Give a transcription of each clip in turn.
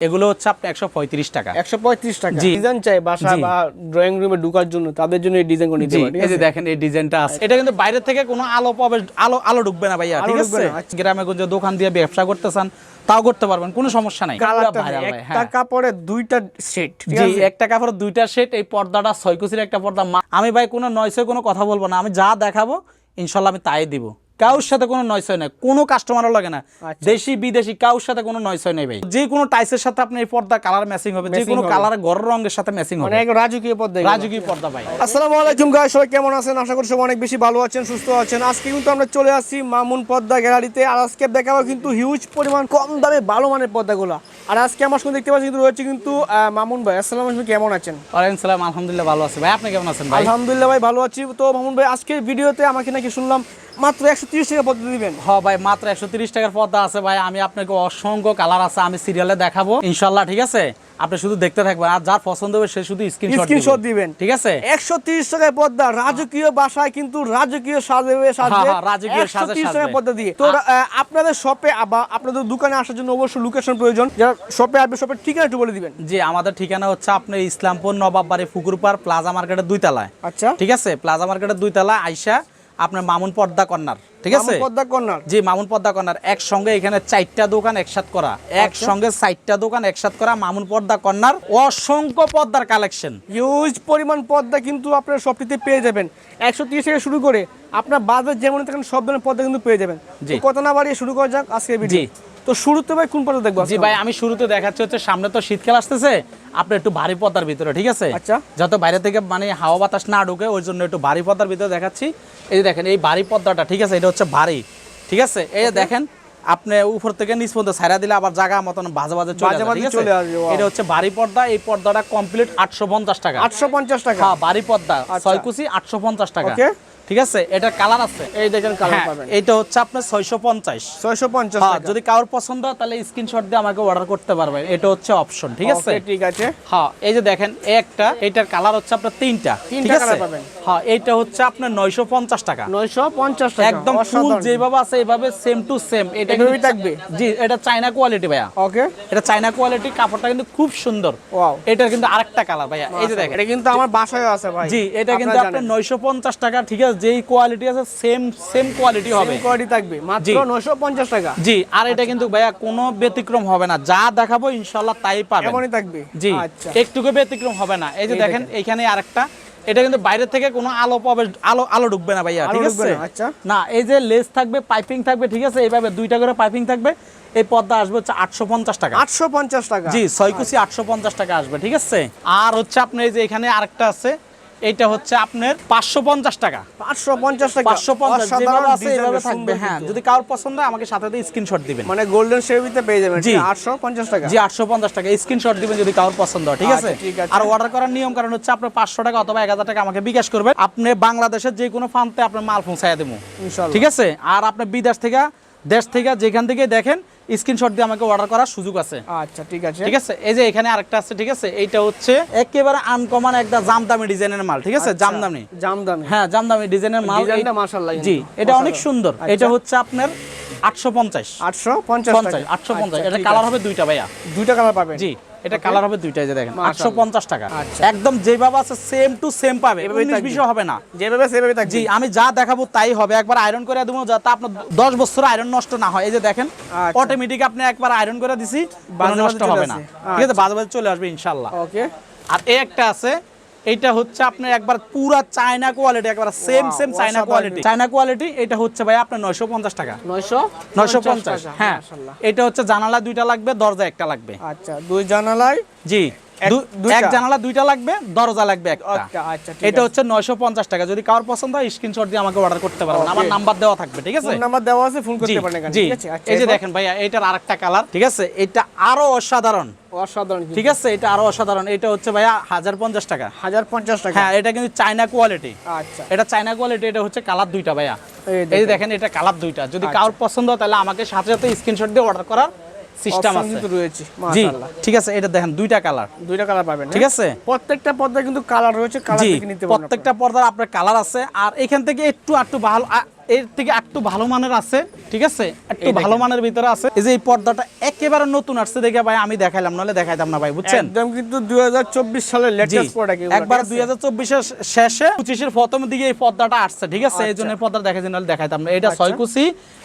এগুলো হচ্ছে আপনার একশো পঁয়ত্রিশ টাকা। একশো পঁয়ত্রিশ টাকা। ডিজাইন চাই বাসা বা ড্রয়িং রুমে ঢোকার জন্য তাদের জন্য এই ডিজাইন করে নিতে পারে ঠিক এই যে দেখেন এই ডিজাইনটা আছে। এটা কিন্তু বাইরে থেকে কোনো আলো পাবে আলো আলো ঢুকবে না ভাইয়া ঠিক আছে? আচ্ছা। গ্রামে গঞ্জে দোকান দিয়ে ব্যবসা করতে চান তাও করতে পারবেন কোনো সমস্যা নাই। ভাইরাল একটা হ্যাঁ। কাপড়ে দুইটা সেট জি একটা কাপড় দুইটা সেট এই পর্দাটা ছয় কুচির একটা পর্দা আমি ভাই কোনো নয়সে কোনো কথা বলব না আমি যা দেখাবো ইনশাল্লাহ আমি তাই দিব। কারোর সাথে কোনো নয়সয় নাই কোনো কাস্টমারও লাগে না। আচ্ছা। দেশি বিদেশি কারোর সাথে কোনো নয়সয় নেই ভাই। যে কোনো টাইসের সাথে আপনি এই পর্দা কালার ম্যাচিং হবে যে কোনো কালার ঘরের রঙের সাথে ম্যাচিং হবে। এক রাজকীয় এগুলো। রাজকীয় পর্দা ভাই। আসসালামু আলাইকুম গাইস সবাই কেমন আছেন? আশা করি সবাই অনেক বেশি ভালো আছেন সুস্থ আছেন। আজকে কিন্তু আমরা চলে আসছি মামুন পর্দা গ্যালারিতে আর আজকে দেখাবো কিন্তু হিউজ পরিমাণ কম দামে ভালো মানের পদ্মাগুলো আর আজকে আমার সঙ্গে দেখতে পাচ্ছি কিন্তু রয়েছে কিন্তু মামুন ভাই। আসসালাম আলাইকুম কেমন আছেন? ওয়ালাইকুম সালাম আলহামদুলিল্লাহ ভালো আছে ভাই। আপনি কেমন আছেন ভাই? আলহামদুলিল্লাহ ভাই ভালো আছি। তো মামুন ভাই আজকের ভিডিওতে আমাকে নাকি শুনলাম মাত্র একশো তিরিশ টাকা পদ্মা দিবেন। হ ভাই মাত্র একশো তিরিশ টাকার পর্দা আছে ভাই। আমি আপনাকে অসংখ্য কালার আছে আমি সিরিয়ালে দেখাবো ইনশাল্লাহ ঠিক আছে? আপনি শুধু দেখতে থাকবেন আর যার পছন্দ হবে সে শুধু স্ক্রিনশট স্ক্রিনশট দিবেন। ঠিক আছে? একশো তিরিশ টাকায় পদ্মা রাজকীয় বাসায় কিন্তু রাজকীয় সাজবে সাজবে। রাজকীয় সাজে তিরিশ টাকায় সাজবে। পদ্মা দিয়ে। তো আপনাদের শপে বা আপনাদের দোকানে আসার জন্য অবশ্যই লোকেশন প্রয়োজন। যারা শপে আসবে শপের ঠিকানা একটু বলে দিবেন। জি আমাদের ঠিকানা হচ্ছে আপনার ইসলামপুর নবাববাড়ি পুকুরপাড় প্লাজা মার্কেটের দুই তলায় আচ্ছা। ঠিক আছে? প্লাজা মার্কেটের দুই তলায় আইসা আপনার মামুন পর্দা কর্নার ঠিক আছে? পদ্মা কর্নার। জি মামুন পর্দা কর্নার। একসঙ্গে এখানে চারটা দোকান একসাথ করা। একসঙ্গে চারটা দোকান একসাথ করা মামুন পর্দা কর্নার। অসংখ্য পর্দার কালেকশন। ইউজ পরিমাণ পদ্মা কিন্তু আপনার সবটিতে পেয়ে যাবেন। একশো তিরিশ থেকে শুরু করে আপনার বাজার যেমন থাকেন সব ধরনের পদ্মা কিন্তু পেয়ে যাবেন। কত না বাড়িয়ে শুরু করা যাক আজকে ভিডিও জি। তো শুরুতে ভাই কোন পদ্মা দেখব জি ভাই আমি শুরুতে দেখাচ্ছি হচ্ছে সামনে তো শীতকাল আসতেছে আপনি একটু ভারী পর্দার ভিতরে ঠিক আছে? আচ্ছা। যাতে বাইরে থেকে মানে হাওয়া বাতাস না ঢুকে ওই জন্য একটু ভারী পর্দার ভিতরে দেখাচ্ছি। এই যে দেখেন এই ভারী পর্দাটা ঠিক আছে এটা হচ্ছে ভারী ঠিক আছে? এই যে দেখেন আপনি উপর থেকে নিচ পর্যন্ত ছাইরা দিলে আবার জায়গা মতন বাজে বাজে চলে আসবে, এটা হচ্ছে ভারী পর্দা এই পর্দাটা কমপ্লিট আটশো পঞ্চাশ টাকা। আটশো পঞ্চাশ টাকা। হ্যাঁ ভারী পর্দা আচ্ছা। ছয় কুচি আটশো পঞ্চাশ টাকা। ঠিক আছে? এটার কালার আছে। এই দেখেন কালার হ্যাঁ, পাবেন। এইটা হচ্ছে আপনার ছয়শো পঞ্চাশ। ছয়শো পঞ্চাশ হ্যাঁ যদি কারোর পছন্দ হয় তাহলে স্ক্রিনশট দিয়ে আমাকে অর্ডার করতে পারবেন। এটা হচ্ছে অপশন ঠিক আছে? Okay, ঠিক আছে। হ্যাঁ এই যে দেখেন একটা এটার কালার হচ্ছে আপনার তিনটা তিনটা ঠিক আছে? পাবেন। হ্যাঁ এইটা হচ্ছে আপনার নয়শো পঞ্চাশ টাকা। নয়শো পঞ্চাশ টাকা একদম ফুল যেভাবে আছে এইভাবে সেম টু সেম এটা কিন্তু- থাকবে? জি এটা চাইনা কোয়ালিটি ভাইয়া। ওকে এটা চাইনা কোয়ালিটি কাপড়টা কিন্তু খুব সুন্দর। ওয়াও এটার কিন্তু আরেকটা কালার ভাইয়া। এই যে দেখেন। এটা কিন্তু আমার বাসায় আছে ভাই। জি এটা কিন্তু আপনার জানেন। নয়শো পঞ্চাশ টাকা ঠিক আছে? যেই কোয়ালিটি আছে সেম সেম কোয়ালিটি হবে। quality থাকবে। মাত্র জি। নয়শো পঞ্চাশ টাকা। জি আর এটা কিন্তু ভাইয়া কোনো ব্যতিক্রম হবে না। যা দেখাবো ইনশাল্লাহ তাই পাবেন। এমনই থাকবে। জি আচ্ছা। একটুকু ব্যতিক্রম হবে না। এই যে দেখেন এইখানে আরেকটা। এটা কিন্তু বাইরে থেকে কোনো আলো পাবে আলো আলো ঢুকবে না ভাইয়া ঠিক আছে? না, আচ্ছা। এই যে লেস থাকবে পাইপিং থাকবে ঠিক আছে? এইভাবে দুইটা করে পাইপিং থাকবে। এই পর্দা আসবে হচ্ছে আটশো পঞ্চাশ টাকা। আটশো পঞ্চাশ টাকা। জি ছয় কুচি আটশো পঞ্চাশ টাকা আসবে ঠিক আছে? আর হচ্ছে আপনার এই যে এখানে আরেকটা আছে এইটা হচ্ছে আপনার পাঁচশো পঞ্চাশ টাকা। পাঁচশো পঞ্চাশ টাকা। পাঁচশো পঞ্চাশ যেভাবে থাকবে হ্যাঁ যদি কারোর পছন্দ হয় আমাকে সাথে সাথে স্ক্রিনশট দিবেন। মানে গোল্ডেন শেভিতে পেয়ে যাবেন। জি। আটশো পঞ্চাশ টাকা। জি আটশো পঞ্চাশ টাকা। স্ক্রিনশট দিবেন যদি কারোর পছন্দ হয় ঠিক আছে? আচ্ছা। আর অর্ডার করার নিয়ম কারণ হচ্ছে আপনার পাঁচশো টাকা অথবা এক হাজার টাকা আমাকে বিকাশ করবেন। আপনি বাংলাদেশের যে কোনো ফান্ডে আপনার মাল পৌঁছায় দেবো। ঠিক আছে? আর আপনি বিদেশ থেকে দেশ থেকে যেখান থেকে দেখেন স্ক্রিনশট দিয়ে আমাকে অর্ডার করার সুযোগ আছে। আচ্ছা ঠিক আছে। ঠিক আছে? এই যে এখানে আরেকটা আছে ঠিক আছে? এইটা হচ্ছে একেবারে আনকমন একটা জামদামি ডিজাইনের মাল ঠিক আছে? জামদামি জামদামি হ্যাঁ জামদামি ডিজাইনের মাল। এটা মাশাআল্লাহ জি এটা অনেক সুন্দর। আচ্ছা। এটা হচ্ছে আপনার আটশো পঞ্চাশ। আটশো পঞ্চাশ পঞ্চাশ টাকা আটশো পঞ্চাশ। আচ্ছা, এটা কালার হবে দুইটা ভাইয়া। দুইটা কালার পাবেন। জি। এটা কালার হবে দুইটাই যে দেখেন টাকা। আচ্ছা। একদম যেভাবে আছে সেম টু সেম পাবে হবে না। যেভাবে সেভাবে থাকবে। জি আমি যা দেখাবো তাই হবে। একবার আয়রন করে দেবো যাতে আপনার দশ বছর আয়রন নষ্ট না হয়। এই যে দেখেন আচ্ছা। অটোমেটিক আপনি একবার আয়রন করে দিছি নষ্ট হবে না। ঠিক আছে বাজে বাজে চলে আসবে ইনশাল্লাহ ওকে আর এই একটা আছে এইটা হচ্ছে আপনার একবার পুরা চায়না কোয়ালিটি একবার same same China quality China quality এটা হচ্ছে ভাই আপনার নয়শো পঞ্চাশ টাকা। নয়শো নয়শো পঞ্চাশ হ্যাঁ। এটা হচ্ছে জানালা দুইটা লাগবে দরজা একটা লাগবে। আচ্ছা দুই জানালায়? জি। এক- জানালা দুইটা লাগবে দরজা লাগবে একটা। আচ্ছা এটা হচ্ছে নয়শো পঞ্চাশ টাকা। যদি কারোর পছন্দ হয় স্ক্রিনশট দিয়ে আমাকে অর্ডার করতে পারবেন আমার নাম্বার দেওয়া থাকবে ঠিক আছে? নাম্বার দেওয়া আছে ফোন করতে পারেন জি। ঠিক আছে? আচ্ছা এই যে দেখেন ভাইয়া এটার আরেকটা কালার ঠিক আছে? এটা আরও অসাধারণ। অসাধারণ ঠিক আছে? এটা আরও অসাধারণ। এটা হচ্ছে ভাইয়া হাজার পঞ্চাশ টাকা। হাজার পঞ্চাশ টাকা। হ্যাঁ এটা কিন্তু চায়না কোয়ালিটি আচ্ছা। এটা চায়না কোয়ালিটি এটা হচ্ছে কালার দুইটা ভাইয়া। এই দেখেন। এটা কালার দুইটা। যদি পছন্দ হয় তাহলে আমাকে সাথে সাথে স্ক্রিনশট দিয়ে অর্ডার করার সিস্টেম আছে। কিন্তু রয়েছে জি মাশাআল্লাহ। ঠিক আছে এটা দেখেন দুইটা কালার দুইটা কালার পাবেন ঠিক আছে? প্রত্যেকটা পর্দায় কিন্তু কালার রয়েছে কালার থেকে নিতে পারবেন প্রত্যেকটা পর্দার আপনার কালার আছে আর এখান থেকে একটু একটু ভালো এর থেকে একটু ভালো মানের আছে ঠিক আছে? একটু ভালো মানের ভিতরে আছে। এই যে এই পর্দাটা একেবারে নতুন আসছে দেখে ভাই আমি দেখাইলাম নাহলে দেখাইতাম না ভাই বুঝছেন? একদম কিন্তু দুই হাজার চব্বিশ সালের জি। লেটেস্ট প্রোডাক্ট একবার দুই হাজার চব্বিশের শেষে পঁচিশের প্রথম দিকে এই পর্দাটা আসছে ঠিক আছে? এই জন্য এই পর্দা দেখাইছি নাহলে দেখাইতাম না। এটা ছয় কুচি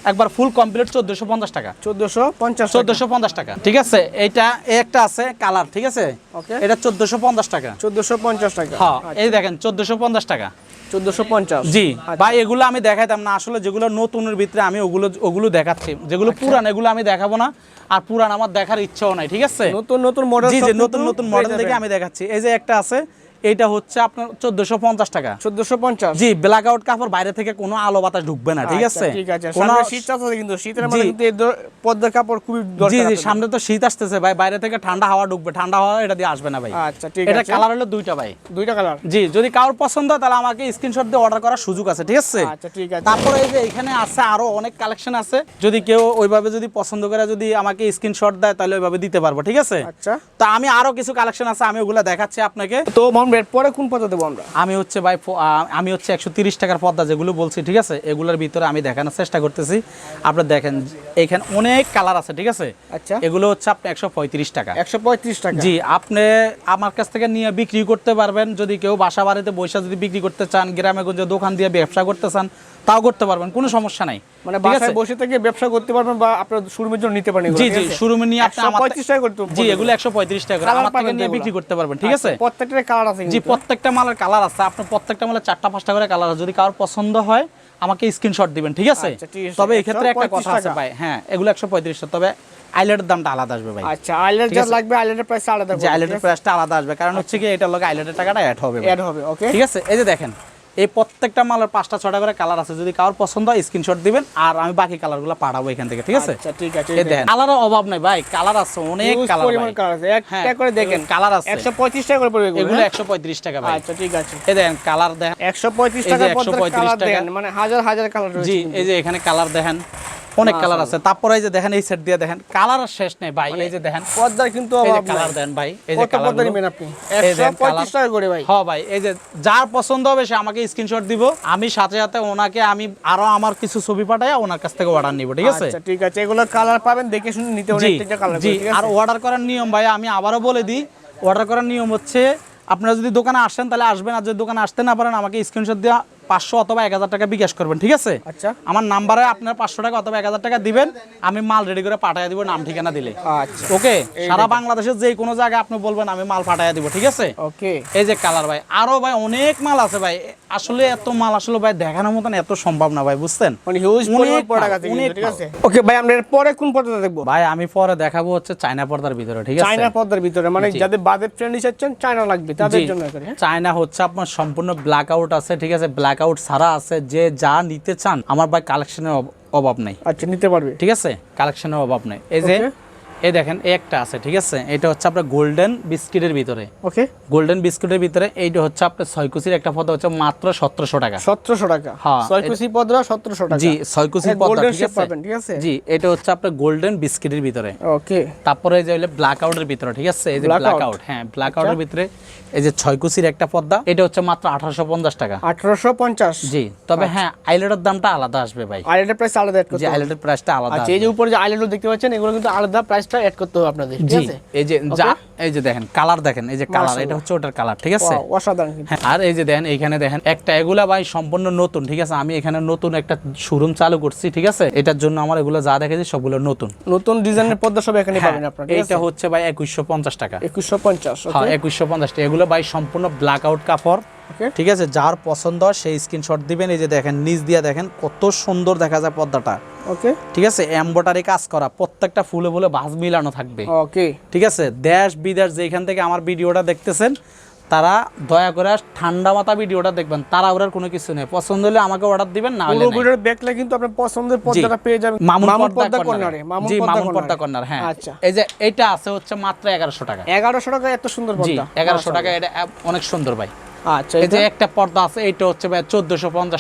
একবার ফুল কমপ্লিট চোদ্দশো পঞ্চাশ টাকা। চোদ্দশো পঞ্চাশ চোদ্দশো পঞ্চাশ টাকা ঠিক আছে? এইটা এই একটা আছে কালার ঠিক আছে? Okay. এটা চোদ্দশো পঞ্চাশ টাকা। চোদ্দশো পঞ্চাশ টাকা। হ্যাঁ এই দেখেন চোদ্দশো পঞ্চাশ টাকা। চোদ্দশো পঞ্চাশ। জি ভাই এগুলো আমি দেখাইতাম না। আসলে যেগুলো নতুনের ভিতরে আমি ওগুলো ওগুলো দেখাচ্ছি। যেগুলো পুরান এগুলো আমি দেখাবো না। আর পুরান আমার দেখার ইচ্ছাও নাই ঠিক আছে? নতুন নতুন মডেল জি নতুন নতুন মডেল দেখে আমি দেখাচ্ছি। এই যে একটা আছে এইটা হচ্ছে আপনার চোদ্দশো পঞ্চাশ টাকা। চোদ্দশো পঞ্চাশ? জি ব্ল্যাক আউট কাপড় বাইরে থেকে কোনো আলো বাতাস ঢুকবে না ঠিক আছে? ঠিক আছে। শীত কিন্তু শীতের মধ্যে পদ্মার কাপড় খুবই জি জি সামনে তো শীত আসতেছে ভাই বাইরে থেকে ঠান্ডা হাওয়া ঢুকবে ঠান্ডা হাওয়া এটা দিয়ে আসবে না ভাই। আচ্ছা ঠিক এটা কালার হলো দুইটা ভাই। দুইটা কালার জি যদি কারোর পছন্দ হয় তাহলে আমাকে স্ক্রিনশট দিয়ে অর্ডার করার সুযোগ আছে ঠিক আছে? আচ্ছা ঠিক আছে। তারপরে এই যে এখানে আছে আরও অনেক কালেকশন আছে। যদি কেউ ওইভাবে যদি পছন্দ করে যদি আমাকে স্ক্রিনশট দেয় তাহলে ওইভাবে দিতে পারব ঠিক আছে? আচ্ছা। তা আমি আরও কিছু কালেকশন আছে আমি ওগুলা দেখাচ্ছি আপনাকে। তো মামুন পরে কোন পদ্মা দেবো আমরা? আমি হচ্ছে ভাই আমি হচ্ছে একশো তিরিশ টাকার পর্দা যেগুলো বলছি ঠিক আছে? এগুলোর ভিতরে আমি দেখানোর চেষ্টা করতেছি। আপনারা দেখেন এখানে অনেক কালার আছে ঠিক আছে? আচ্ছা। এগুলো হচ্ছে আপনি একশো পঁয়ত্রিশ টাকা। একশো পঁয়ত্রিশ টাকা। জি আপনি আমার কাছ থেকে নিয়ে বিক্রি করতে পারবেন। যদি কেউ বাসা বাড়িতে বৈশা যদি বিক্রি করতে চান গ্রামে গঞ্জে দোকান দিয়ে ব্যবসা করতে চান তাও করতে পারবেন কোনো সমস্যা নাই। মানে আছে? বাসায় বসে থেকে ব্যবসা করতে পারবেন বা আপনার শোরুমের জন্য নিতে পারেন জি জি আছে? শোরুমে নিয়ে আপনি 135 টাকা করতে জি এগুলো একশো পঁয়ত্রিশ টাকা করে। আমার থেকে নিয়ে বিক্রি করতে পারবেন ঠিক আছে? আচ্ছা, প্রত্যেকটার কালার আছে জি প্রত্যেকটা মালের কালার আছে। আপনার প্রত্যেকটা মালের চারটা পাঁচটা করে কালার আছে। যদি কারোর পছন্দ হয় আমাকে স্ক্রিনশট দিবেন ঠিক আছে? আচ্ছা, আছে। তবে এই ক্ষেত্রে একটা কথা আছে ভাই হ্যাঁ এগুলো একশো পঁয়ত্রিশ টাকা। তবে আইলেটের দামটা আলাদা আসবে ভাই। আচ্ছা আইল্যান্ড যা লাগবে আইল্যান্ডের প্রাইস আলাদা যে আইলেটের প্রাইসটা আলাদা আসবে। কারণ হচ্ছে কি এটা লগে আইলেটের টাকাটা অ্যাড হবে অ্যাড হবে ওকে ঠিক আছে? এই যে দেখেন এই প্রত্যেকটা মালের পাঁচটা ছটা করে কালার আছে। যদি কারোর পছন্দ হয় স্ক্রিনশট দিবেন আর আমি বাকি কালারগুলো পাঠাবো এখান থেকে ঠিক আছে? আচ্ছা ঠিক আছে দেখেন কালারের অভাব নাই ভাই কালার আছে অনেক কালার আছে। হ্যাঁ, একটা করে দেখেন কালার আছে। একশো পঁয়ত্রিশ টাকা করে পড়বে এগুলো, এগুলো হ্যাঁ? একশো পঁয়ত্রিশ টাকা ভাই। আচ্ছা ঠিক আছে। এই দেখেন কালার দেখেন একশো পঁয়ত্রিশ এই যে টাকা 135 পঁয়ত্রিশ টাকা। মানে হাজার হাজার কালার রয়েছে জি এই যে এখানে কালার দেখেন অনেক কালার আছে। তারপরে এই যে দেখেন এই সেট দিয়ে দেখেন কালার শেষ নেই ভাই। এই যে দেখেন পর্দার কিন্তু কালার দেন ভাই এই যে কালার পর্দা নেবেন আপনি? এই একশো দেখেন পঁয়ত্রিশ colour। টাকা করে ভাই। হ্যাঁ ভাই এই যে যার পছন্দ হবে সে আমাকে স্ক্রিনশট দিব। আমি সাথে সাথে ওনাকে আমি আরও আমার কিছু ছবি পাঠাই ওনার কাছ থেকে অর্ডার নিব ঠিক আছে? আচ্ছা ঠিক আছে। এগুলো কালার পাবেন দেখে শুনে নিতে হবে একটা কালার জি। আর অর্ডার করার নিয়ম ভাই আমি আবারও বলে দিই অর্ডার করার নিয়ম হচ্ছে আপনারা যদি দোকানে আসেন তাহলে আসবেন। আর যদি দোকানে আসতে না পারেন আমাকে স্ক্রিনশট দিয়ে পাঁচশো অথবা এক হাজার টাকা বিকাশ করবেন ঠিক আছে? আচ্ছা। আমার নাম্বারে আপনার পাঁচশো টাকা অথবা এক হাজার টাকা দিবেন আমি মাল রেডি করে পাঠিয়ে দিব নাম ঠিকানা দিলে। আচ্ছা। ওকে? সারা বাংলাদেশের যে কোনো জায়গায় আপনি বলবেন আমি মাল পাঠিয়ে দিব ঠিক আছে? ওকে। এই যে কালার ভাই আরও ভাই অনেক মাল আছে ভাই। আসলে এত মাল আসলে ভাই দেখানোর মতন এত সম্ভব না ভাই বুঝছেন? মানে হিউজ প্রোডাক্ট আছে ঠিক আছে? ওকে ভাই আমরা এর পরে কোন পর্দাটা দেখব? ভাই আমি পরে দেখাবো হচ্ছে চায়না পর্দার ভিতরে ঠিক আছে? চায়না পর্দার ভিতরে মানে যাদের বাজেট ফ্রেন্ডলি চাচ্ছেন চায়না লাগবে তাদের জন্য করে হ্যাঁ? চায়না হচ্ছে আপনার সম্পূর্ণ ব্ল্যাক আউট আছে ঠিক আছে? ব্ল্যাক আউট ছাড়া আছে যে যা নিতে চান আমার ভাই কালেকশনের অভাব নেই। আচ্ছা নিতে পারবে। ঠিক আছে? কালেকশনের অভাব নেই। এই যে এই দেখেন এই একটা আছে ঠিক আছে? এটা হচ্ছে আপনার গোল্ডেন বিস্কিটের ভিতরে। ওকে। গোল্ডেন বিস্কুটের ভিতরে এইটা হচ্ছে আপনার ছয় কুচির একটা পদ হচ্ছে মাত্র সতেরোশো টাকা। সতেরোশো টাকা। হ্যাঁ, ছয় কুচি পদ্রা সতেরোশো টাকা। জি ছয় কুচির হ্যাঁ, ঠিক আছে? পাবেন, ঠিক আছে? জি এটা হচ্ছে আপনার গোল্ডেন বিস্কিটের ভিতরে। ওকে। তারপরে এই যে হলো ব্ল্যাক আউটের ভিতরে ঠিক আছে? এই যে ব্ল্যাক আউট হ্যাঁ ব্ল্যাক আউটের ভিতরে এই যে ছয় কুচির একটা পর্দা এটা হচ্ছে মাত্র আঠারোশো পঞ্চাশ টাকা। আঠারোশো পঞ্চাশ। জি তবে হ্যাঁ আইলেটের দামটা আলাদা আসবে ভাই। এটা প্রাইস আলাদা যে আইলেটের প্রাইসটা আলাদা আচ্ছা এই যে উপরে যে আইল্যান্ড দেখতে পাচ্ছেন এগুলো কিন্তু আলাদা প্রাইসটা অ্যাড করতে হবে আপনাদের ঠিক আছে? এই যে যা এই যে দেখেন কালার দেখেন এই যে কালার এটা হচ্ছে ওটার কালার ঠিক আছে? অসাধারণ হ্যাঁ, আর এই যে দেখেন এইখানে দেখেন একটা এগুলা ভাই সম্পূর্ণ নতুন ঠিক আছে? আমি এখানে নতুন একটা শোরুম চালু করছি ঠিক আছে? এটার জন্য আমার এগুলো যা দেখেছি সবগুলো নতুন। নতুন ডিজাইনের পর্দা সব এখানে হ্যাঁ, পাবেন আপনারা আছে? হচ্ছে ভাই একুশশো পঞ্চাশ টাকা। একুশশো পঞ্চাশ হ্যাঁ একুশশো পঞ্চাশ টাকা। এগুলো ভাই সম্পূর্ণ ব্ল্যাক আউট কাপড় ঠিক আছে যার পছন্দ হয় সেই স্ক্রিনশট দিবেন এই যে দেখেন নিচ দিয়ে দেখেন কত সুন্দর দেখা যায় পর্দাটা। ওকে ঠিক আছে এমব্রয়ডারি কাজ করা প্রত্যেকটা ফুলে ফুলে ভাঁজ মিলানো থাকবে। ওকে ঠিক আছে দেশ বিদেশ যেখান থেকে আমার ভিডিওটা দেখতেছেন তারা দয়া করে ঠান্ডা মাথা ভিডিওটা দেখবেন তারা ওরার কোনো কিছু নেই। পছন্দ হলে আমাকে অর্ডার দিবেন না হলে নাই। দেখলে কিন্তু আপনার পছন্দের পর্দাটা পেয়ে যাবেন। মামুন পর্দা কর্নারে কর্নারে জি মামুন পর্দা কর্নার হ্যাঁ। আচ্ছা। এই যে এটা আছে হচ্ছে মাত্র এগারোশো টাকা। এগারোশো টাকা এত সুন্দর পর্দা। এগারোশো টাকা এটা অনেক সুন্দর ভাই। আচ্ছা এই যে একটা পর্দা আছে এইটা হচ্ছে ভাই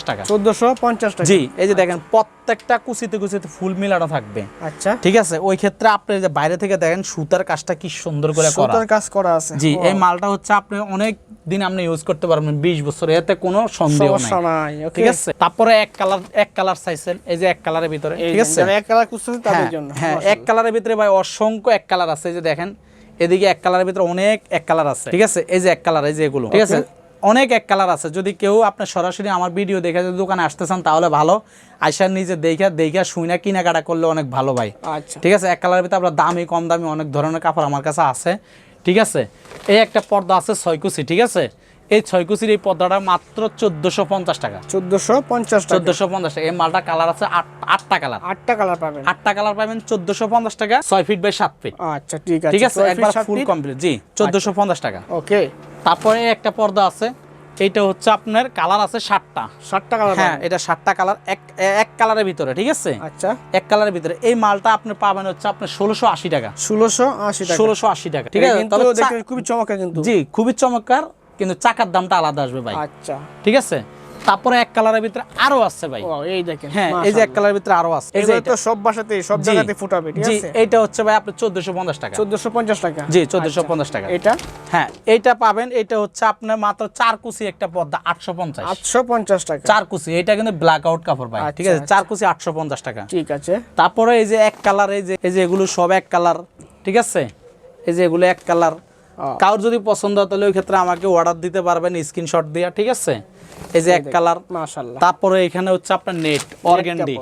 টাকা। চোদ্দশো পঞ্চাশ টাকা। জি এই যে দেখেন প্রত্যেকটা কুচিতে কুচিতে ফুল মিলানো থাকবে। আচ্ছা। ঠিক আছে? ওই ক্ষেত্রে আপনি যে বাইরে থেকে দেখেন সুতার কাজটা কি সুন্দর করে করা। সুতার কাজ করা আছে। জি এই মালটা হচ্ছে আপনি অনেক দিন আপনি ইউজ করতে পারবেন বিশ বছর এতে কোনো সন্দেহ নাই। ঠিক আছে? তারপরে এক কালার এক কালার চাইছেন এই যে এক কালারের ভিতরে ঠিক আছে? এক কালার তাদের হ্যাঁ, জন্য হ্যাঁ এক কালারের ভিতরে ভাই অসংখ্য এক কালার আছে এই যে দেখেন এদিকে এক কালারের ভিতরে অনেক এক কালার আছে। ঠিক আছে? এই যে এক কালার এই যে এগুলো ঠিক আছে? অনেক এক কালার আছে। যদি কেউ আপনার সরাসরি আমার ভিডিও দেখে যদি দোকানে আসতে চান তাহলে ভালো। আইসার নিজে দেখা দেখা শুইনা কেনাকাটা করলে অনেক ভালো ভাই। আচ্ছা। ঠিক আছে? এক কালারের ভিতরে আপনার দামি কম দামি অনেক ধরনের কাপড় আমার কাছে আছে। ঠিক আছে? এই একটা পর্দা আছে ছয়কুচি ঠিক আছে? এই ছয়কুচির এই পর্দাটা মাত্র চোদ্দশো পঞ্চাশ টাকা। চোদ্দশো পঞ্চাশ চোদ্দশো পঞ্চাশ টাকা। এই মালটা কালার আছে আটটা কালার। আটটা কালার পাবেন। আটটা কালার পাবেন চোদ্দোশো পঞ্চাশ টাকা ছয় ফিট বাই সাত ফিট। আচ্ছা ঠিক আছে। ঠিক আছে? একবার ফুল কমপ্লিট জি চোদ্দোশো পঞ্চাশ টাকা। ওকে। তারপরে একটা পর্দা আছে। এইটা হচ্ছে আপনার কালার আছে ষাটটা ষাটটা কালার হ্যাঁ এটা ষাটটা কালার। এক এক কালারের ভিতরে ঠিক আছে? আচ্ছা। এক কালারের ভিতরে। এই মালটা আপনি পাবেন হচ্ছে আপনার ষোলোশো আশি টাকা। ষোলোশো আশি টাকা। ষোলোশো আশি টাকা ঠিক আছে? তবে খুবই চমৎকার কিন্তু। জি খুবই চমৎকার। কিন্তু চাকার দামটা আলাদা আসবে ভাই। আচ্ছা। ঠিক আছে? তারপরে এক কালারের ভিতরে আরও আছে ভাই। এই দেখেন হ্যাঁ এই যে এক কালারের ভিতরে আরও আছে। এই যে এটা। তো সব বাসাতে সব জায়গাতে ফুটাবে ঠিক জি আছে? এইটা হচ্ছে ভাই আপনার চোদ্দশো পঞ্চাশ টাকা। চোদ্দশো পঞ্চাশ টাকা। জি চোদ্দশো পঞ্চাশ টাকা। এটা? হ্যাঁ এইটা পাবেন এটা হচ্ছে আপনার মাত্র চার কুচি একটা পর্দা আটশো পঞ্চাশ। আটশো পঞ্চাশ টাকা। চার কুচি এটা কিন্তু ব্ল্যাক আউট কাপড় ভাই ঠিক আছে? আচ্ছা, চার কুচি আটশো পঞ্চাশ টাকা। ঠিক আছে। তারপরে এই যে এক কালার এই যে এই যে এগুলো সব এক কালার ঠিক আছে? এই যে এগুলো এক কালার। কারোর যদি পছন্দ হয় তাহলে ওই ক্ষেত্রে আমাকে অর্ডার দিতে পারবেন স্ক্রিনশট দিয়া ঠিক আছে? এই যে এক কালার মাশাল্লাহ তারপরে এখানে হচ্ছে আপনার নেট অর্গেন্ডি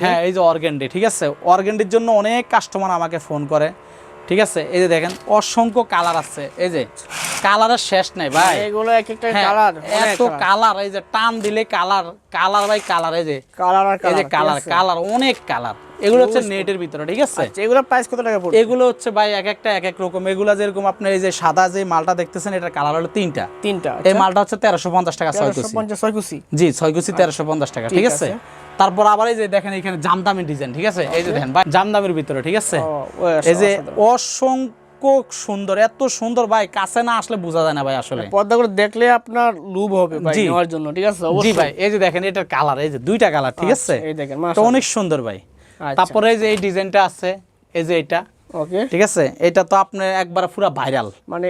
হ্যাঁ এই যে অর্গেন্ডি ঠিক আছে? অর্গেন্ডির জন্য অনেক কাস্টমার আমাকে ফোন করে ঠিক আছে? এই যে দেখেন অসংখ্য কালার আছে। এই যে কালারের শেষ নাই ভাই। এগুলো এক একটা হ্যাঁ, কালার এত কালার এই যে টান দিলে কালার কালার ভাই কালার এই যে। কালার আর এই যে কালার কালার অনেক কালার এগুলো হচ্ছে নেটের ভিতরে ঠিক আছে? আচ্ছা এগুলো প্রাইস কত টাকা পড়বে? এগুলো হচ্ছে ভাই এক একটা এক এক রকম। এগুলো যেরকম আপনার এই যে সাদা যে মালটা দেখতেছেন এটার কালার হলো তিনটা। তিনটা এই মালটা হচ্ছে তেরোশো পঞ্চাশ টাকা ছয় কুচি জি ছয় কুচি তেরোশো পঞ্চাশ টাকা ঠিক আছে। তারপর আবার এই যে দেখেন এখানে জামদামি ডিজাইন ঠিক আছে? এই যে দেখেন ভাই জামদামির ভিতরে ঠিক আছে? ও, এই যে। অসংখ্য সুন্দর এত সুন্দর ভাই কাছে না আসলে বোঝা যায় না ভাই আসলে। পর্দাগুলো দেখলে আপনার লুভ হবে ভাই জি। নেওয়ার জন্য ঠিক আছে? জি ভাই এই যে দেখেন এটার কালার এই যে দুইটা কালার ঠিক আছে? এই দেখেন অনেক সুন্দর ভাই। আচ্ছা। তারপরে যে এই ডিজাইনটা আছে এই যে এটা ওকে। ঠিক আছে? এটা তো আপনার একবার পুরো ভাইরাল মানে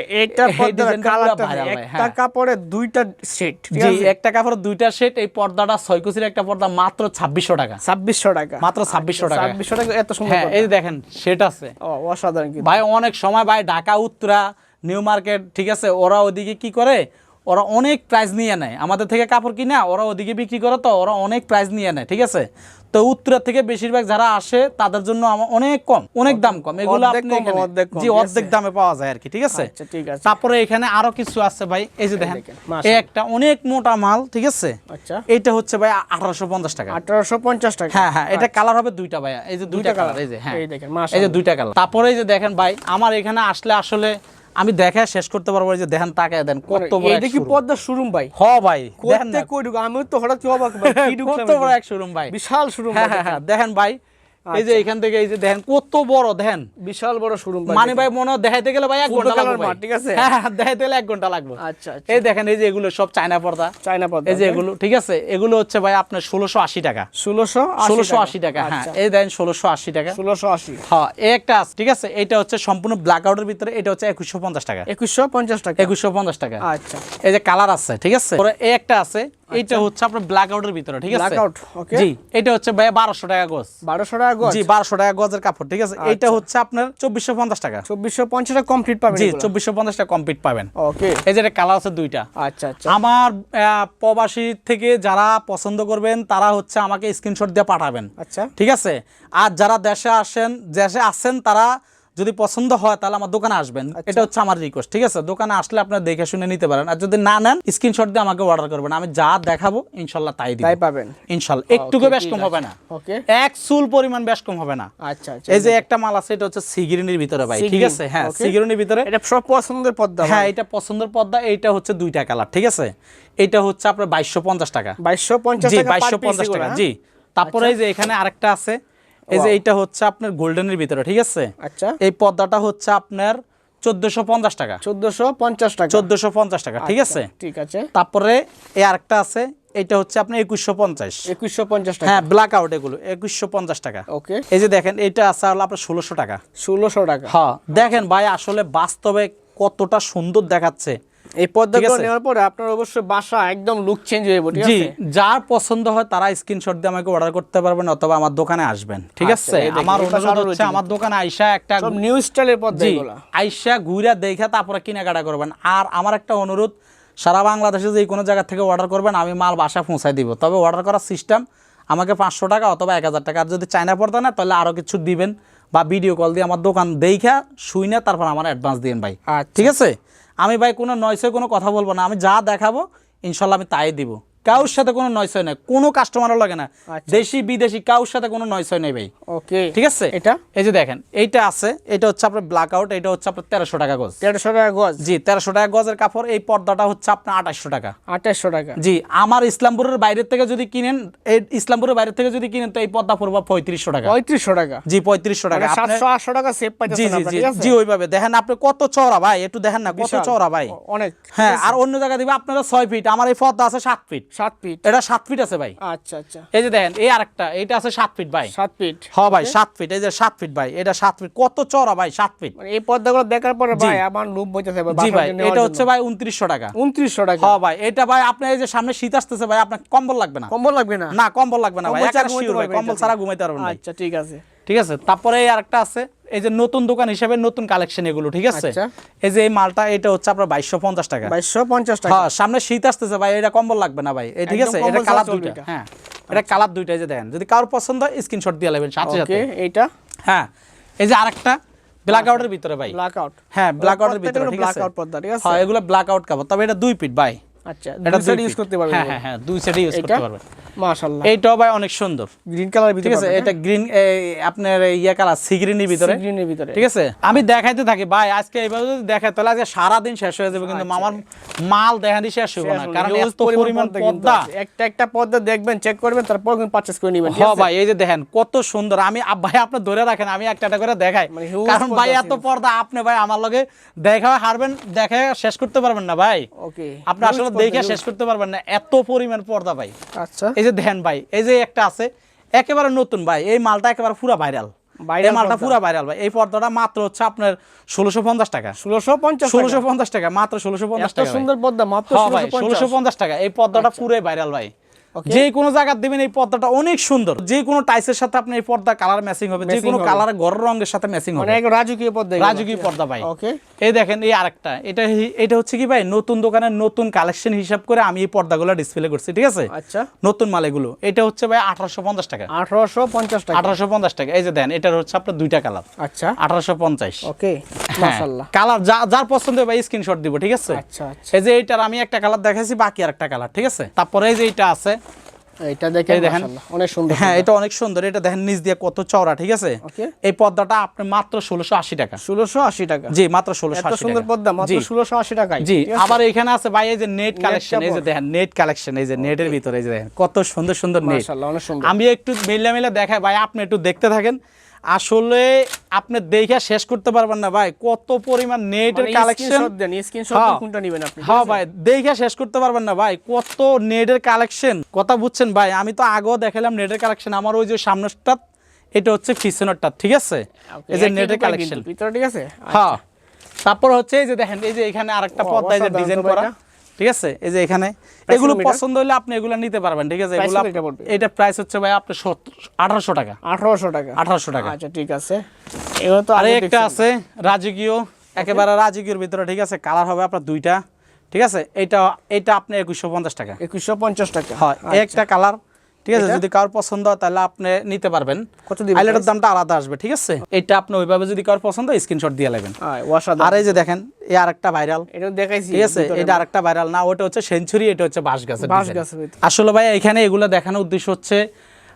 কালারটা viral একটা হ্যাঁ। কাপড়ে দুইটা সেট জি একটা কাপড় দুইটা সেট এই পর্দাটা ছয় কুচির একটা পর্দা মাত্র ছাব্বিশশো টাকা। ছাব্বিশশো টাকা। মাত্র ছাব্বিশশো টাকা। ছাব্বিশশো টাকা এত সুন্দর হ্যাঁ এই দেখেন সেট আছে। ও অসাধারণ কিন্তু। ভাই অনেক সময় ভাই ঢাকা উত্তরা নিউ মার্কেট ঠিক আছে? ওরা ওদিকে কি করে? ওরা অনেক প্রাইস নিয়ে নেয়। আমাদের থেকে কাপড় কিনা ওরা ওদিকে বিক্রি করে তো ওরা অনেক প্রাইস নিয়ে নেয় ঠিক আছে? তো উত্তরা থেকে বেশিরভাগ যারা আসে তাদের জন্য অনেক কম অনেক দাম কম। এগুলো আপনি এখানে- অর্ধেক জি অর্ধেক দামে পাওয়া যায় আর কি ঠিক আছে? আচ্ছা ঠিক আছে। তারপরে এখানে আরও কিছু আছে ভাই এই যে দেখেন এই একটা অনেক মোটা মাল ঠিক আছে? আচ্ছা। এইটা হচ্ছে ভাই আঠারোশো পঞ্চাশ টাকা। আঠারোশো পঞ্চাশ টাকা। হ্যাঁ হ্যাঁ এটা কালার হবে দুইটা ভাইয়া এই যে দুইটা দুইটা কালার এই যে হ্যাঁ। এই দেখেন, এই যে দুইটা কালার। তারপরে এই যে দেখেন ভাই আমার এখানে আসলে আসলে আমি দেখা শেষ করতে পারব যে দেখেন তাকে দেন কত বড় দেখি পদ্মা কি। শোরুম ভাই? হ ভাই দেখেন কই ঢুকো আমি তো হঠাৎ কি অবাক ভাই কত বড় এক শোরুম ভাই। বিশাল শোরুম ভাই হ্যাঁ হ্যাঁ দেখেন ভাই এই যে এখান থেকে এই যে দেখেন কত বড় দেখেন। বিশাল বড় শোরুম মানে ভাই মনে দেখাইতে গেলে ভাই এক ঘণ্টা লাগবে ঠিক আছে? হ্যাঁ হ্যাঁ, দেখাইতে গেলে এক ঘণ্টা লাগবে। আচ্ছা আচ্ছা। এই দেখেন এই যে এগুলো সব চায়না পর্দা। চায়না পর্দা এই যে এগুলো ঠিক আছে? এগুলো হচ্ছে ভাই আপনার ষোলোশো আশি টাকা। ষোলোশো ষোলোশো আশি টাকা হ্যাঁ। এই দেন ষোলোশো আশি টাকা। ষোলোশো আশি। হ্যাঁ একটা আছে, ঠিক আছে? এটা হচ্ছে সম্পূর্ণ ব্ল্যাক আউটের ভিতরে এটা হচ্ছে একুশশো পঞ্চাশ টাকা। একুশশো পঞ্চাশ টাকা। একুশশো পঞ্চাশ টাকা। আচ্ছা। এই যে কালার আছে ঠিক আছে? পরে এই একটা আছে এইটা হচ্ছে আপনার ব্ল্যাক আউটের ভিতরে ঠিক আছে? Blackout, okay. জি এটা হচ্ছে ভাই বারোশো টাকা গজ। বারোশো টাকা গজ? জি বারোশো টাকা গজের কাপড় ঠিক আছে? এইটা আচ্ছা। হচ্ছে আপনার চব্বিশশো পঞ্চাশ টাকা। চব্বিশশো পঞ্চাশ টাকা কমপ্লিট পাবেন জি চব্বিশশো পঞ্চাশ টাকা কমপ্লিট পাবেন। ওকে এই যে কালার আছে দুইটা। আচ্ছা আচ্ছা। আমার প্রবাসী থেকে যারা পছন্দ করবেন তারা হচ্ছে আমাকে স্ক্রিনশট দিয়ে পাঠাবেন। আচ্ছা। ঠিক আছে? আর যারা দেশে আসেন দেশে আসেন তারা যদি পছন্দ হয় তাহলে আমার দোকানে আসবেন। আচ্ছা। এটা হচ্ছে আমার রিকোয়েস্ট ঠিক আছে? দোকানে আসলে আপনারা দেখে শুনে নিতে পারেন। আর যদি না নেন স্ক্রিনশট দিয়ে আমাকে অর্ডার করবেন। আমি যা দেখাবো ইনশাল্লাহ তাই তাই পাবেন। ইনশাল্লাহ। একটুকু বেশ কম হবে না। ওকে এক চুল পরিমাণ বেশ কম হবে না। আচ্ছা আচ্ছা। এই যে একটা মাল আছে এটা হচ্ছে সিগিরিনির ভিতরে ভাই ঠিক আছে? হ্যাঁ. সিগিরিনির ভিতরে। এটা সব পছন্দের পদ্মা হ্যাঁ এটা পছন্দের পর্দা এইটা হচ্ছে দুইটা কালার ঠিক আছে? এটা হচ্ছে আপনার বাইশশো পঞ্চাশ টাকা। বাইশশো পঞ্চাশ টাকা বাইশশো পঞ্চাশ টাকা হ্যাঁ? জি। তারপরে এই যে এখানে আরেকটা আছে এই যে এইটা হচ্ছে আপনার গোল্ডেনের ভিতরে ঠিক আছে? আচ্ছা। এই পর্দাটা হচ্ছে আপনার চোদ্দোশো পঞ্চাশ টাকা। চোদ্দশো পঞ্চাশ টাকা। চোদ্দোশো পঞ্চাশ টাকা ঠিক আছে? আচ্ছা, ঠিক আছে। তারপরে এই আরেকটা আছে এটা হচ্ছে আপনার একুশশো পঞ্চাশ। একুশশো পঞ্চাশ টাকা। হ্যাঁ ব্ল্যাক আউট এগুলো একুশশো পঞ্চাশ টাকা। ওকে এই যে দেখেন এটা আছে হলো আপনার ষোলোশো টাকা। ষোলোশো টাকা। হ্যাঁ দেখেন ভাই আসলে বাস্তবে কতটা সুন্দর দেখাচ্ছে। এই পদ্মাগুলো নেওয়ার পরে আপনার অবশ্যই বাসা একদম লুক চেঞ্জ হয়ে যাবে ঠিক জি আছে? যার পছন্দ হয় তারা স্ক্রিনশট দিয়ে আমাকে অর্ডার করতে পারবেন অথবা আমার দোকানে আসবেন ঠিক আচ্ছা, আছে? আমার অনুরোধ হচ্ছে আমার দোকানে আইসা একটা সব নিউ স্টাইলের পদ্মা আইসা ঘুরে দেখে তারপরে কেনাকাটা করবেন। আর আমার একটা অনুরোধ সারা বাংলাদেশে যে কোনো জায়গা থেকে অর্ডার করবেন আমি মাল বাসা পৌঁছায় দিব। তবে অর্ডার করার সিস্টেম আমাকে পাঁচশো টাকা অথবা এক হাজার টাকা। আর যদি চায়না পড়তে না তাহলে আরও কিছু দিবেন। বা ভিডিও কল দিয়ে আমার দোকান দেখা শুই না তারপর আমার অ্যাডভান্স দিবেন ভাই। আচ্ছা। ঠিক আছে? আমি ভাই কোনো নয়সে কোনো কথা বলব না, আমি যা দেখাবো, ইনশাল্লাহ আমি তাই দিব। কারোর সাথে কোনো নয়সয় নাই কোনো কাস্টমারও লাগে না। আচ্ছা। দেশি বিদেশি কারোর সাথে কোনো নয়সয় নেই ভাই। ওকে। ঠিক আছে? এটা? এই যে দেখেন এইটা আছে এটা হচ্ছে আপনার ব্ল্যাক আউট এটা হচ্ছে আপনার তেরোশো টাকা গজ। তেরোশো টাকা গজ? জি তেরোশো টাকা গজের কাপড় এই পর্দাটা হচ্ছে আপনার আঠাশশো টাকা। আঠাশশো টাকা। জি আমার ইসলামপুরের বাইরের থেকে যদি কিনেন এই ইসলামপুরের বাইরের থেকে যদি কিনেন তো এই পর্দা পড়ব পঁয়ত্রিশশো টাকা। পঁয়ত্রিশশো টাকা। জি পঁয়ত্রিশশো টাকা। মানে সাতশো আটশো টাকা সেভ জি জি জি জি ওইভাবে। দেখেন আপনি কত চওড়া ভাই একটু দেখেন না কত। চওড়া ভাই। অনেক। হ্যাঁ আর অন্য জায়গায় দিবে আপনারা ছয় ফিট আমার এই পর্দা আছে সাত ফিট সাত ফিট এটা সাত ফিট আছে ভাই। আচ্ছা আচ্ছা। এই যে দেখেন এই আরেকটা এইটা আছে সাত ফিট ভাই। সাত ফিট হ্যাঁ ভাই সাত ফিট এই যে সাত ফিট ভাই এটা সাত ফিট কত চওড়া ভাই সাত ফিট মানে এই পর্দাগুলো দেখার পরে ভাই আমার লুপ বইতেছে জি ভাই এটা হচ্ছে ভাই উনত্রিশশো টাকা। উনত্রিশশো টাকা। হ্যাঁ ভাই এটা ভাই আপনি এই যে সামনে শীত আসতেছে ভাই আপনার কম্বল লাগবে না। কম্বল লাগবে না? না কম্বল লাগবে না ভাই কম্বল ছাড়া ঘুমাইতে পারবেন কম্বল ছাড়া ঘুমাইতে পারবেন ভাই। আচ্ছা ঠিক আছে। ঠিক আছে তারপরে আরেকটা আছে এই যে নতুন দোকান হিসেবে নতুন কালেকশন এগুলো ঠিক আছে? আচ্ছা। এই যে এই মালটা এটা হচ্ছে আপনার বাইশশো পঞ্চাশ টাকা। বাইশশো পঞ্চাশ টাকা। হ্যাঁ সামনে শীত আসতেছে ভাই এটা কম্বল লাগবে না ভাই। এই ঠিক আছে এটা কালার দুইটা হ্যাঁ। এটা কালার দুইটা যে দেখেন। যদি কারোর পছন্দ হয় স্ক্রিনশট দিয়ে নেবেন সাথে সাথে। এইটা? হ্যাঁ এই যে আরেকটা ব্ল্যাক আউটের ভিতরে ভাই। ব্ল্যাক আউট হ্যাঁ ব্ল্যাক আউটের ভিতরে ঠিক ব্ল্যাক আউট পর্দা ঠিক আছে? হ্যাঁ এগুলো ব্ল্যাক আউট কাপড়। তবে এটা দুই পিট ভাই। আচ্ছা এটা এটা দুই ইউজ করতে পারবেন হ্যাঁ হ্যাঁ হ্যাঁ দুই সাইডে ইউজ করতে পারবেন। মাশাআল্লাহ। এইটাও ভাই অনেক সুন্দর। গ্রিন কালার ভিতরে ঠিক আছে এটা গ্রিন আপনার ইয়া কালার সিগ্রিনের ভিতরে। গ্রিনের ভিতরে। ঠিক আছে? আমি দেখাইতে থাকি ভাই আজকে এইভাবে যদি দেখাই তাহলে আজকে সারাদিন শেষ হয়ে যাবে কিন্তু মামার মাল দেখানি শেষ হবে না কারণ এত পরিমাণ পর্দা। একটা একটা পর্দা দেখবেন চেক করবেন তারপর কিন্তু পারচেজ করে নেবেন ভাই এই যে দেখেন কত সুন্দর। আমি ভাই আপনি ধরে রাখেন আমি একটা একটা করে দেখাই। মানে কারণ ভাই এত পর্দা আপনি ভাই আমার লগে দেখা হারবেন দেখে শেষ করতে পারবেন না ভাই। ওকে আপনি আসলে দেখে শেষ করতে পারবেন না। এত পরিমাণ পর্দা ভাই। আচ্ছা। এই যে ধ্যান ভাই এই যে একটা আছে একেবারে নতুন ভাই। এই মালটা একেবারে পুরা ভাইরাল এই মালটা পুরা ভাইরাল ভাই। এই পর্দাটা মাত্র হচ্ছে আপনার ষোলোশো পঞ্চাশ টাকা। ষোলোশো পঞ্চাশ ষোলোশো পঞ্চাশ টাকা মাত্র ষোলোশো পঞ্চাশ টাকা সুন্দর পর্দা মাত্র হ্যাঁ ষোলোশো পঞ্চাশ। টাকা। এই পর্দাটা পুরো ভাইরাল ভাই. যে কোনো জায়গা দিবেন এই পর্দাটা অনেক সুন্দর। যে কোনো টাইসের সাথে আপনি এই পর্দা কালার ম্যাচিং হবে যে কোনো কালার ঘরের রঙের সাথে ম্যাচিং হবে। মানে রাজকীয় পর্দা রাজকীয় পর্দা ভাই। ওকে এই দেখেন এই আরেকটা। এটা এটা হচ্ছে কি ভাই? নতুন দোকানের নতুন কালেকশন হিসাব করে আমি এই পর্দাগুলো ডিসপ্লে করছি ঠিক আছে? আচ্ছা। নতুন মাল এগুলো এটা হচ্ছে ভাই আঠারোশো পঞ্চাশ টাকা। আঠারোশো পঞ্চাশ টাকা। আঠারোশো পঞ্চাশ টাকা। এই যে দেন এটার হচ্ছে আপনার দুইটা কালার আচ্ছা। আঠারোশো পঞ্চাশ। ওকে মাশাআল্লাহ। কালার যার পছন্দ হবে স্ক্রিনশট দিব ঠিক আছে? আচ্ছা আচ্ছা। এই যে এইটার আমি একটা কালার দেখাইছি বাকি আর একটা কালার ঠিক আছে? তারপরে এই যে এটা আছে এটা দেখেন দেখেন। অনেক সুন্দর হ্যাঁ এটা অনেক সুন্দর এটা দেখেন নিচ দিয়ে কত চওড়া ঠিক আছে? এই পর্দাটা আপনি মাত্র ষোলোশো আশি টাকা। জি মাত্র সুন্দর পর্দা মাত্র টাকায় জি আবার এখানে আছে ভাই এই যে নেট কালেকশন এই যে দেখেন নেট কালেকশন এই যে নেটের ভিতরে এই যে দেখেন কত সুন্দর সুন্দর নেট। মাশাআল্লাহ অনেক সুন্দর। আমি একটু মিলে মিলে দেখাই ভাই আপনি একটু দেখতে থাকেন। আসলে আপনি দেখে শেষ করতে পারবেন না ভাই। কত পরিমাণ নেটের মানে কালেকশন হ্যাঁ। কোনটা নেবেন আপনি হ্যাঁ ভাই দেখে শেষ করতে পারবেন না ভাই। কত নেটের কালেকশন কথা বুঝছেন ভাই আমি তো আগেও দেখালাম নেটের কালেকশন আমার ওই যে সামনেরটা এটা হচ্ছে পিছনেরটা ঠিক আছে? এই যে নেটের কালেকশন ভিতরে ঠিক আছে? হ্যাঁ। তারপর হচ্ছে এই যে দেখেন এই যে এখানে আরেকটা পর্দা এই যে ডিজাইন করা। ঠিক আছে? এই যে এখানে এগুলো পছন্দ হলে আপনি এগুলো নিতে পারবেন ঠিক আছে? এগুলো এটা প্রাইস হচ্ছে ভাই আপনি আঠারোশো টাকা। আঠারোশো টাকা। আঠারোশো টাকা। আচ্ছা ঠিক আছে। এগুলো তো আরে একটা আছে রাজকীয় একেবারে রাজকীয়র ভিতরে ঠিক আছে? কালার হবে আপনার দুইটা ঠিক আছে? এটা এটা আপনি একুশশো পঞ্চাশ টাকা। একুশশো পঞ্চাশ টাকা। হয়। একটা কালার ঠিক আছে? যদি কারোর পছন্দ হয় তাহলে আপনি নিতে পারবেন। কত দিবেন দামটা আলাদা আসবে ঠিক আছে? এটা আপনি ওইভাবে যদি কারোর পছন্দ স্ক্রিনশট দিয়ে নেবেন। আর এই যে দেখেন এই আরেকটা ভাইরাল এটা দেখাইছি ঠিক আছে? এটা আরেকটা ভাইরাল না ওটা হচ্ছে সেঞ্চুরি এটা হচ্ছে বাঁশ গাছের বাঁশ। গাছের আসলে ভাই এখানে এগুলো দেখানোর উদ্দেশ্য হচ্ছে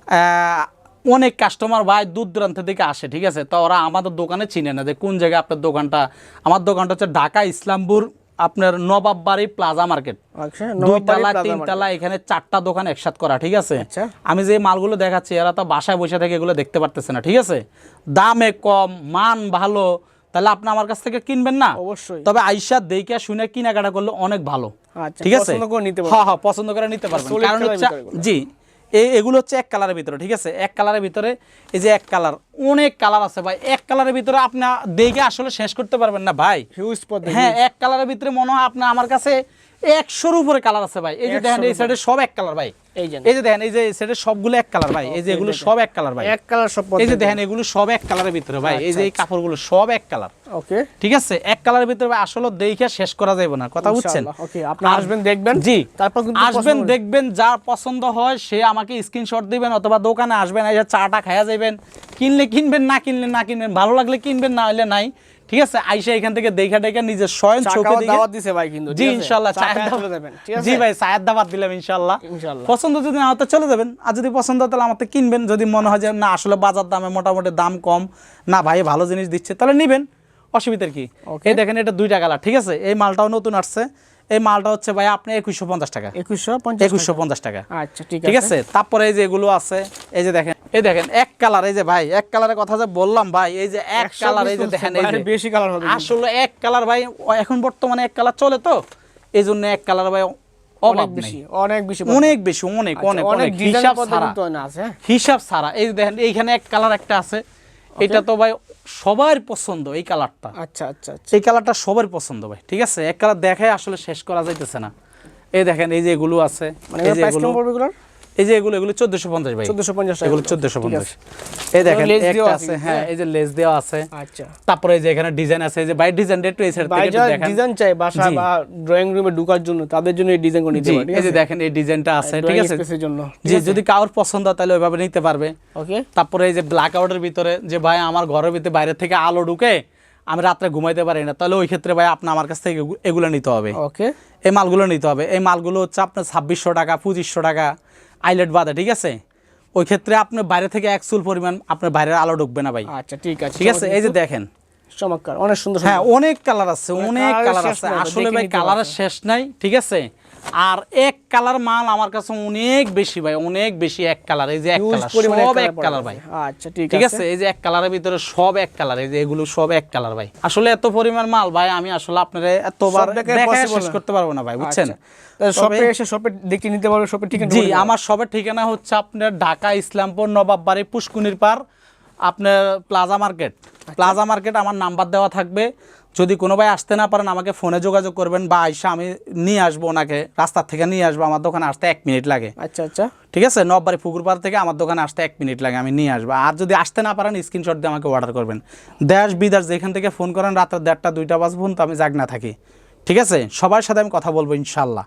আহ, অনেক কাস্টমার ভাই দূর দূরান্ত থেকে আসে ঠিক আছে? তো ওরা আমাদের দোকানে চিনে না যে কোন জায়গায় আপনার দোকানটা আমার দোকানটা হচ্ছে ঢাকা ইসলামপুর আপনার নবাব বাড়ি প্লাজা মার্কেট আচ্ছা দুই তালা তিন তালা এখানে চারটা দোকান একসাথ করা ঠিক আছে? আচ্ছা। আমি যে মালগুলো দেখাচ্ছি এরা তো বাসায় বসে থেকে এগুলো দেখতে পারতেছে না ঠিক আছে? দামে কম মান ভালো তাহলে আপনি আমার কাছ থেকে কিনবেন না? অবশ্যই। তবে আইসা দেখে শুনে কেনাকাটা করলে অনেক ভালো। আচ্ছা, ঠিক আছে। হ্যাঁ হ্যাঁ পছন্দ করে নিতে পারবেন। কারণ হচ্ছে জি এই এগুলো হচ্ছে এক কালারের ভিতরে ঠিক আছে? এক কালারের ভিতরে এই যে এক কালার অনেক কালার আছে ভাই। এক কালারের ভিতরে আপনি দেখে আসলে শেষ করতে পারবেন না ভাই। হিউজ পদ হ্যাঁ এক কালারের ভিতরে মনে হয় আপনার আমার কাছে একশোর উপরে কালার আছে ভাই। এই যে 100 দেখেন এই সাইডে সব এক কালার ভাই। এই যে দেখেন এই যে সবগুলো এক কালার ভাই। এই যে এগুলো সব এক কালার ভাই। এক কালার সব এই যে দেখেন এগুলো সব এক কালারের ভিতরে ভাই। এই যে এই কাপড়গুলো সব এক কালার ওকে। ঠিক আছে? এক কালারের ভিতরে ভাই আসলে দেখে শেষ করা যাবে না। কথা বুঝছেন? ওকে আপনি আসবেন দেখবেন। জি তারপর কিন্তু আসবেন দেখবেন যার পছন্দ হয় সে আমাকে স্ক্রিনশট দিবেন অথবা দোকানে আসবেন এই যে চাটা খাইয়া যাবেন কিনলে কিনবেন না কিনলে না কিনবেন। ভালো লাগলে কিনবেন না হলে নাই। ঠিক আছে? আইসা এখান থেকে দেখা দেখা নিজের স্বয়ং চোখে দাওয়াত দিছে ভাই কিন্তু জি চা চায়ের দাওয়াত যাবেন ঠিক আছে? জি ভাই চায়ের দাবাত দিলাম ইনশাল্লাহ। ইনশাল্লাহ। পছন্দ যদি না হতে চলে যাবেন। আর যদি পছন্দ হয় তাহলে আমার থেকে কিনবেন। যদি মনে হয় যে না আসলে বাজার দামে মোটামুটি দাম কম না ভাই ভালো জিনিস দিচ্ছে তাহলে নিবেন। অসুবিধার কি? এই দেখেন এটা দুইটা কালার ঠিক আছে? এই মালটাও নতুন আসছে। এই মালটা হচ্ছে ভাই আপনি একুশশো পঞ্চাশ টাকা। একুশশো একুশশো পঞ্চাশ টাকা। আচ্ছা ঠিক আছে? তারপরে এই যে এগুলো আছে এই যে দেখেন এই দেখেন এক কালার এই যে ভাই এক কালারের কথা যে বললাম ভাই এই যে এক কালার এই যে দেখেন এই যে বেশি কালার হবে আসলে এক কালার ভাই এখন বর্তমানে এক কালার চলে তো এই জন্য এক কালার ভাই অনেক অনেক বেশি বেশি অনেক বেশি অনেক বেশি অনেক অনেক অনেক অনেক হিসাব ছাড়া। কিন্তু না আছে হ্যাঁ? হিসাব ছাড়া এই দেখেন এইখানে এক কালার একটা আছে এটা তো ভাই সবার পছন্দ এই কালারটা আচ্ছা আচ্ছা আচ্ছা। এই কালারটা সবার পছন্দ ভাই ঠিক আছে? এক কালার দেখায় আসলে শেষ করা যাইতেছে না। এই দেখেন এই যে এগুলো আছে মানে এই যে এগুলো এই যে এগুলো এগুলো চোদ্দশো পঞ্চাশ ভাই। চোদ্দশো পঞ্চাশ এগুলো। চোদ্দশো পঞ্চাশ। এই দেখেন একটা আছে আছে হ্যাঁ এই যে লেস দেওয়া আছে। আচ্ছা। তারপরে এই যে এখানে ডিজাইন আছে এই যে বাইরের ডিজাইনটা একটু এই সাইড থেকে দেখেন। ডিজাইন চাই বাসা বা ড্রয়িং রুমে ঢোকার জন্য তাদের জন্য এই ডিজাইন করে নিতে পারে এই যে দেখেন এই ডিজাইনটা আছে ঠিক আছে? স্পেসের জন্য জি যদি কারোর পছন্দ হয় তাহলে ওইভাবে নিতে পারবে। ওকে তারপরে এই যে ব্ল্যাক আউটের ভিতরে যে ভাই আমার ঘরের ভিতরে বাইরে থেকে আলো ঢুকে আমি রাত্রে ঘুমাইতে পারি না তাহলে ওই ক্ষেত্রে ভাই আপনি আমার কাছ থেকে এগু- এগুলো নিতে হবে। ওকে এই মালগুলো নিতে হবে। এই মালগুলো হচ্ছে আপনার ছাব্বিশশো টাকা পঁচিশশো টাকা আইলেট বাদে ঠিক আছে? ওই ক্ষেত্রে আপনি বাইরে থেকে এক চুল পরিমাণ আপনার বাইরের আলো ঢুকবে না ভাই। আচ্ছা ঠিক আছে। ঠিক আছে? এই যে দেখেন। চমৎকার অনেক সুন্দর হ্যাঁ অনেক কালার আছে অনেক কালার আছে। আসলে ভাই কালার কালারের শেষ নাই ঠিক আছে? আর এক কালার মাল আমার কাছে অনেক বেশি ভাই অনেক বেশি এক কালার এই যে এক কালার সব এক কালার ভাই। আচ্ছা ঠিক ঠিক আছে। এই যে এক কালারের ভিতরে সব এক কালার এই যে এগুলো সব এক কালার ভাই। আসলে এত পরিমাণ মাল ভাই আমি আসলে আপনারে এতবার দেখায় শেষ করতে পারব না ভাই বুঝছেন? শপে এসে শপে দেখে নিতে পারবে শপে ঠিক জি আমার সবের ঠিকানা হচ্ছে আপনার ঢাকা ইসলামপুর নবাববাড়ি পুষ্কুনির পার আপনার প্লাজা মার্কেট প্লাজা মার্কেট আমার নাম্বার দেওয়া থাকবে। যদি কোনো ভাই আসতে না পারেন আমাকে ফোনে যোগাযোগ করবেন বা আইসা আমি নিয়ে আসব ওনাকে। রাস্তার থেকে নিয়ে আসব আমার দোকানে আসতে এক মিনিট লাগে। আচ্ছা আচ্ছা। ঠিক আছে? নববাড়ি পুকুরপাড় থেকে আমার দোকানে আসতে এক মিনিট লাগে আমি নিয়ে আসব। আর যদি আসতে না পারেন স্ক্রিনশট দিয়ে আমাকে অর্ডার করবেন। দেশ বিদেশ যেখান থেকে ফোন করেন রাতের দেড়টা দুইটা বাজে তো আমি জাগ না থাকি। ঠিক আছে? সবার সাথে আমি কথা বলব ইনশাল্লাহ।